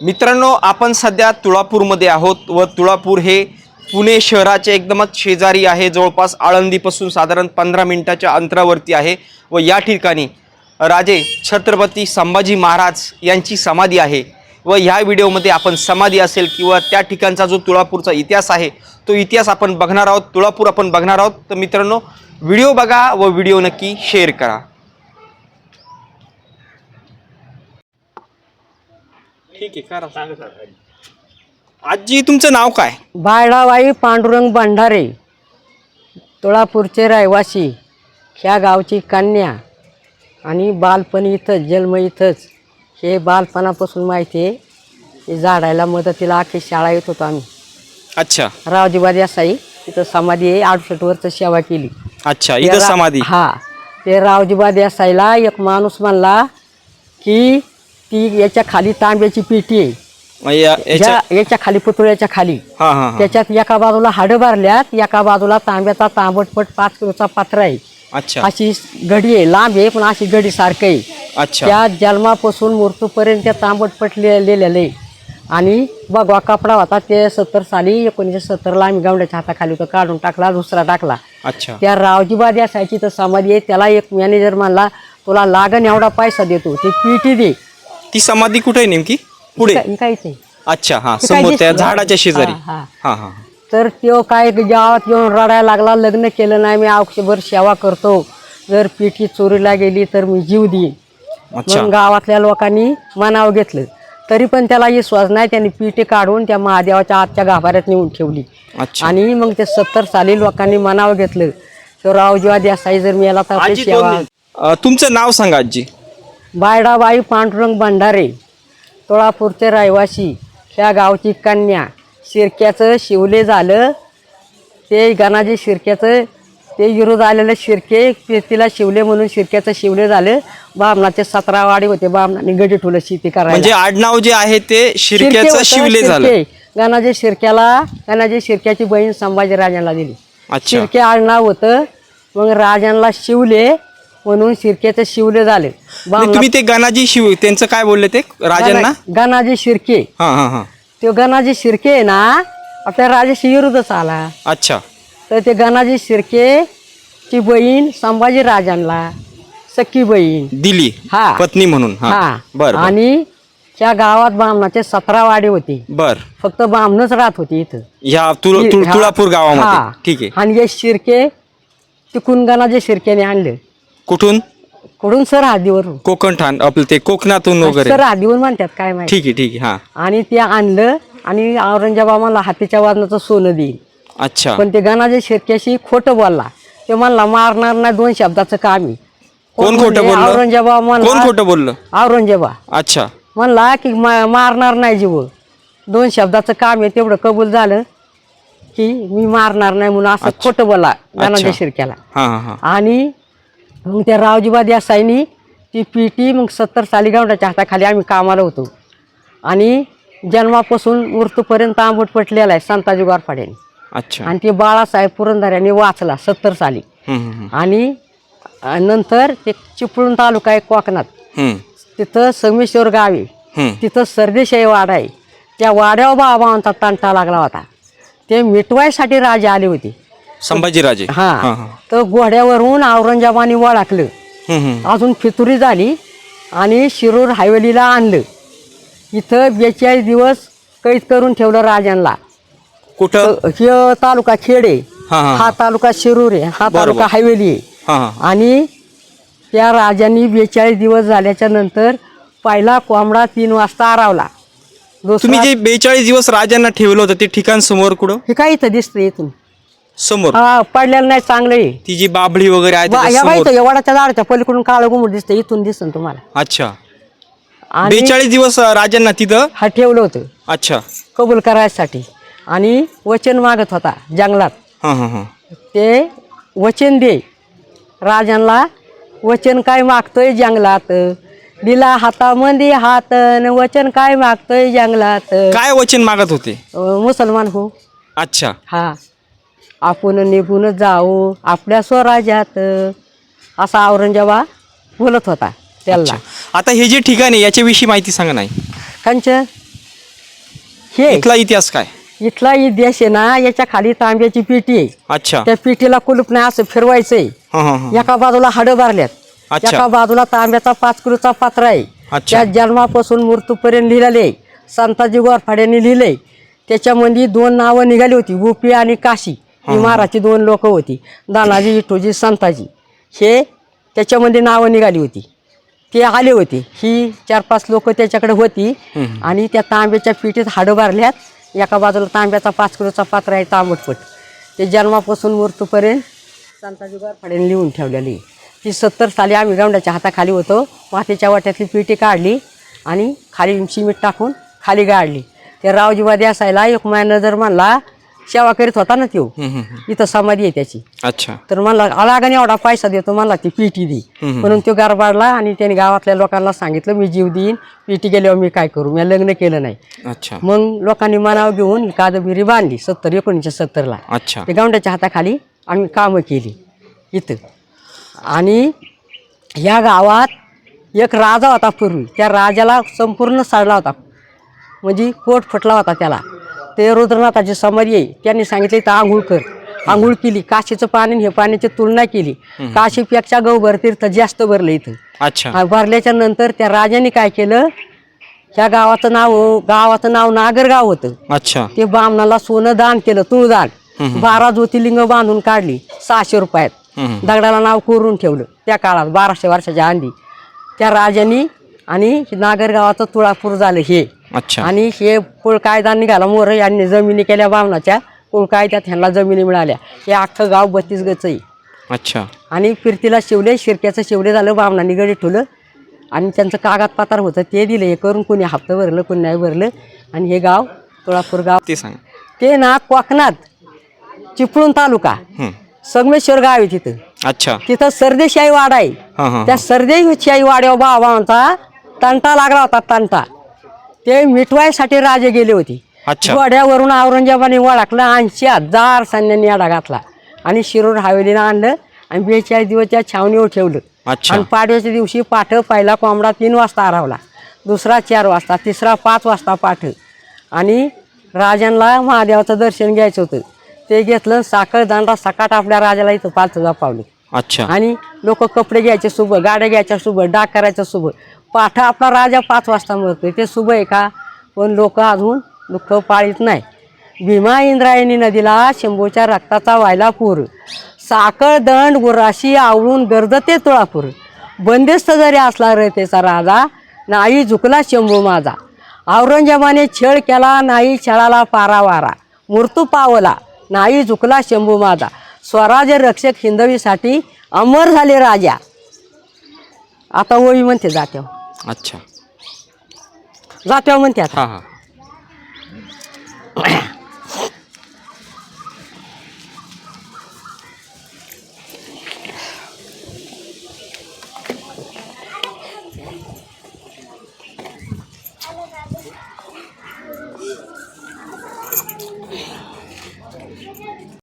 मित्रांनो आपण सध्या तुळापूरमध्ये आहोत व तुळापूर हे पुणे शहराचे एकदमच शेजारी आहे. जवळपास आळंदीपासून साधारण पंधरा मिनिटाच्या अंतरावरती आहे व या ठिकाणी राजे छत्रपती संभाजी महाराज यांची समाधी आहे व ह्या व्हिडिओमध्ये आपण समाधी असेल किंवा त्या ठिकाणचा जो तुळापूरचा इतिहास आहे तो इतिहास आपण बघणार आहोत तुळापूर आपण बघणार आहोत. तर मित्रांनो व्हिडिओ बघा व व्हिडिओ नक्की शेअर करा. ठीक आहे करा आजी तुमचं नाव काय? बाळाबाई पांडुरंग भंडारे तुळापूरचे रहिवासी ह्या गावची कन्या आणि बालपण इथंच जन्म इथंच. हे बालपणापासून माहिती आहे हे झाडायला मदतीला अख्खी शाळा येत होतो आम्ही. अच्छा. रावजीबा देसाई तिथं समाधी आहे अडुसष्ट वर्ष सेवा केली. अच्छा ते इथं रा- समाधी. हा ते रावजीबा देसाईला एक माणूस म्हणला की ती याच्या खाली तांब्याची पेटी आहे. या- याच्या- ज्या- याच्या खाली पुतळ्याच्या खाली. हा हा हा. त्याच्यात एका बाजूला हाडं भरल्यात एका बाजूला तांब्याचा तांबटपट पाच किलोचा पात्र आहे. अच्छा. अशी घडी आहे लांब आहे पण अशी घडी सारखं आहे. अच्छा. त्या जन्मापासून मृत्यूपर्यंत त्या तांबटपट लिह- लिहिलेलं आहे. आणि बघवा कपडा होता ते सत्तर साली एकोणीसशे सत्तरला आम्ही गावड्याच्या हाताखाली होतं काढून टाकला दुसरा टाकला. अच्छा. त्या रावजीबा द्यासायची तर समाधी आहे त्याला एक मॅनेजर म्हणला तुला लागण एवढा पैसा देतो ते पीटी दे. ती समाधी कुठे आहे नेमकी? पुढे? ही काय ते अच्छा हा काय समोर त्या दिसलं? झाडाच्या शेजारी. हा, हा. हा हा. तर तो काय गावात येऊन रडायला लागला लग्न केलं नाही मी आयुष्यभर सेवा करतो. जर पिठी चोरीला गेली तर मी जीव देईन. अच्छा. गावातल्या लोकांनी मनाव घेतलं. तरी पण त्याला विश्वास नाही त्यांनी पिठी काढून त्या महादेवाच्या आतच्या गाभाऱ्यात नेऊन ठेवली. अच्छा. आणि मग ते सत्तर साली लोकांनी मनाव घेतलं. तो रावजीवा देसाई जर मिळाला तर आपली आजी दोन सेवा मिनिट. अं, तुमचं नाव सांगा आजी. बायडाबाई पांडुरंग भंडारे तोळापूरचे रहिवासी ह्या गावची कन्या. शिरक्याचं शिवले झालं. ते गणाजी शिरक्याचं ते विरोध आलेलं शिरके तिला शिवले म्हणून शिरक्याचं शिवले झालं. बामणाचे सतरा वाडी होते बामणाने गडी ठुलं शेती करायला. म्हणजे आडनाव जे आहे ते शिर्के शिरक्याचं होतं, शिवले झालं. शिर्के. गणाजी शिरक्याला गणाजी शिरक्याची बहीण संभाजी राजांना दिली. अच्छा. शिरके आडनाव होतं मग राजांना शिवले. म्हणून शिरक्याचं शिवले झाले. नाही, तुम्ही ते गणाजी शिव त्यांचं काय बोलले ते? राजांना? गणाजी शिर्के. हा हा हा. तो गणाजी शिर्के आहे ना आपल्या राजाशी विरुद्धच आला. अच्छा. तर ते गणाजी शिर्के ची बहीण संभाजी राजांना सख्खी बहीण. दिली. हा. पत्नी म्हणून. हा. हा. बर बर. आणि त्या गावात बामणाचे सतरा वाडे होते. बर. फक्त बामणच राहत होती इथं. ह्या तुळ- तुळ- हा. तुळापूर हा. गावामध्ये ठीक आहे. आणि हे शिर्के तिकून गणाजी शिर्केने आणले. कुठून? कुठून? सर हद्दीवरून कोकण ठाण आपलं ते कोकणातून वगैरे. सर हद्दीवरून म्हणतात काय माहिती. ठीक आहे ठीक आहे हा. आणि ते आणलं आणि औरंगजेबाला हातीच्या वाजनाचं सोनं देईल अच्छा. पण ते गणाजी शिर्क्याशी खोटं बोलला. ते म्हणला मारणार नाही दोन शब्दाचं काम आहे. कोण खोटं म्हणजे बोललं? औरंगजेबा कोण म्हणला खोटं बोललं? औरंगजेबा अच्छा. म्हणला की मा- मारणार नाही जीव. दोन शब्दाचं काम आहे तेवढं कबूल झालं की मी मारणार नाही म्हणून असं खोटं बोलला गणाजी अच्छा. शिर्क्याला हा हा हा. आणि मग त्या रावजीबा देसाईनी ती पिटी मग सत्तर साली गावडाच्या हाताखाली आम्ही कामाला होतो. आणि जन्मापासून मृत्यूपर्यंत आंबट पटलेला आहे संताजी गोरफाड्याने. अच्छा. आणि ते बाळासाहेब पुरंदर वाचला सत्तर साली. आणि नंतर ते चिपळूण तालुका आहे कोकणात. तिथं संगमेश्वर गाव आहे. तिथं सरदेशाही वाडा आहे. त्या वाड्यावर बाबांचा तंटा लागला होता. ते मिटवायसाठी राजे आले होते. संभाजीराजे. हा. हा हा. तर घोड्यावरून औरंगजेबाने वळाकलं हम्म, हम्म. अजून फितुरी झाली आणि शिरूर हायवेलीला आणलं. इथं बेचाळीस दिवस कैद करून ठेवलं राजांना. कुठं? हे तालुका खेड आहे. हा हा. हा तालुका शिरूर आहे. हा बरोबर. तालुका हायवेली आहे. हा हा. आणि त्या राजांनी बेचाळीस दिवस झाल्याच्यानंतर पहिला कोंबडा तीन वाजता आरावला. दुसरा तुम्ही जे बेचाळीस दिवस राजांना ठेवलं होतं ते ठिकाण समोर कुठं? हे काय इथं दिसतं इथून? समोर. हा पडलेलं नाही चांगलं आहे. ती जी बाबळी वगैरे आहे वा- त्याच्या या बाई समोर. एवढाच्या झाडाच्या पलीकडून काळं गुमट दिसतं इथून दिसन तुम्हाला. अच्छा. आणि बेचाळीस दिवस अं, राजांना तिथं? हा ठेवलं होतं. अच्छा. कबूल करायसाठी. आणि वचन मागत होता जंगलात. हा हा हा. ते वचन दे. राजांना वचन काय मागतोय जंगलात? दिला हातामध्ये हात न वचन काय मागतोय जंगलात? काय वचन मागत होते? अं, मुसलमान हो. अच्छा. हा. आपण निघून जाऊ आपल्या स्वराज्यात. असा औरंगजेबा बोलत होता त्याला. आता हे जे ठिकाण आहे याच्याविषयी माहिती सांगा नाही कंच हे इथला इतिहास काय? इथला देश आहे ना याच्या खाली तांब्याची पेटी आहे. अच्छा. त्या पेटीला कुलूप नाही असं फिरवायचंय. हा हा हा. एका बाजूला हाडं भरल्यात. एका बाजूला तांब्याचा पाच किलोचा पात्र आहे. त्या जन्मापासून मृत्यूपर्यंत लिहिलेले. संताजी गोरफाड्यांनी लिहिलंय. त्याच्यामध्ये दोन नावं निघाली होती गोपी आणि काशी. ही महाराजची दोन लोक होती. दानाजी विठोजी संताजी. हे त्याच्यामध्ये नावं निघाली होती. ते आले होते. ही चार पाच लोक त्याच्याकडे होती. आणि त्या तांब्याच्या पिठीत हाडं भरल्यात. एका बाजूला तांब्याचा पाच किलोचा पात्र आहे तांबटपट. ते जन्मापासून मृत्यूपर्यंत संताजी गोरफाड्यांनी लिहून ठेवलेली. ती सत्तर साली आम्ही गवंडाच्या हाताखाली होतो. मातीच्या वाट्यातली पिठी काढली आणि खाली सिमेंट टाकून खाली गाडली ते रावजीवादी असायला एक महिना जर म्हणला सेवा करीत होता ना तो हम्म, हम्म, हम्म. इथं समाधी आहे त्याची. अच्छा. तर म्हणला अलागाने एवढा पैसा देतो म्हणला ती पिठी दे. म्हणून तो गारबाडला आणि त्याने गावातल्या लोकांना सांगितलं मी जीव देईन पिठी गेल्यावर मी काय करू? मी लग्न केलं नाही. अच्छा. मग लोकांनी मनाव घेऊन कादंबिरी बांधली सत्तर एकोणीसशे सत्तरला. अच्छा. ते गवंड्याच्या हाताखाली आम्ही कामं केली इथं. आणि या गावात एक राजा होता पूर्वी. त्या राजाला संपूर्ण सडला होता. म्हणजे पोट फुटला होता त्याला. ते रुद्रनाथाची समाधी आहे. त्यांनी सांगितलं इथं आंघोळ कर. आंघोळ केली काशीचं पाणी आणि हे पाण्याची तुलना केली. काशीपेक्षा गहू तीर्थ जास्त भरलं इथं. अच्छा. हा, भरल्याच्या नंतर त्या राजाने काय केलं? त्या गावाचं नाव गावाचं नाव नागरगाव होतं. अच्छा. ते बामणाला सोनं दान केलं तुळदान बारा ज्योतिर्लिंग बांधून काढली सहाशे रुपयात. हम्म. दगडाला नाव कोरून ठेवलं त्या काळात बाराशे वर्षाच्या आधी. त्या राजांनी आणि नागरगावाचं तुळापूर झालं हे. अच्छा. आणि हे कुळ कायदा निघाला मोर यांनी जमिनी केल्या बामणाच्या कुळ कायद्यात ह्यांना जमिनी मिळाल्या. हे अख्खं गाव बत्तीस गच आहे. अच्छा. आणि फिरतीला शिवले शिरक्याचं शिवले झालं बामणाने गडी ठेवलं. आणि त्यांचं कागदपत्र होतं ते दिलं हे करून कोणी हप्तं भरलं कोणी नाही भरलं. आणि हे गाव तुळापूर गाव. ते सांग. ते ना कोकणात चिपळूण तालुका. संगमेश्वर गाव आहे तिथं. अच्छा. तिथं सरदेशाही वाडा आहे. हा त्या सरदेशाही वाड्यावर बाबांचा तंटा लागला होता तंटा. ते मिटवायसाठी राजे गेले होते. अच्छा. घोड्यावरून औरंगजेबाने ओळखलं ऐंशी हजार सैन्यांनी याडा घातला. आणि शिरूर हवेलीनं आणलं आणि बेचाळीस दिवस त्या छावणीवर ठेवलं. आणि पाडव्याच्या दिवशी पाठ पहिला कोंबडा तीन वाजता हरवला. दुसरा चार वाजता तिसरा पाच वाजता पाठ. आणि राजांना महादेवाचं दर्शन घ्यायचं होतं. ते घेतलं साखर दांडा सकाट आपल्या राजाला इथं पालथं जपावलं अच्छा. आणि लोक कपडे घ्यायचे शुभ गाड्या घ्यायच्या शुभ डाक करायचं शुभ पाठा आपला राजा पाच वाजता मरतोय ते शुभ आहे का? पण लोक अजून दुःख पाळीत नाही. भीमा इंद्रायणी नदीला शंभूच्या रक्ताचा व्हायला पूर. साखळ दंड गुराशी आवळून गरजते तुळापूर. बंदिस्त जरी असला रे त्याचा राजा नाही झुकला शंभू माझा. औरंगजेबाने छळ केला नाही छळाला पारावारा. मृत्यू पावला नाही झुकला शंभू माझा. स्वराज्य रक्षक हिंदवीसाठी अमर झाले राजा. आता ओळी म्हणते जात्याव अच्छा. जात्यावर म्हणते आता. हां हां.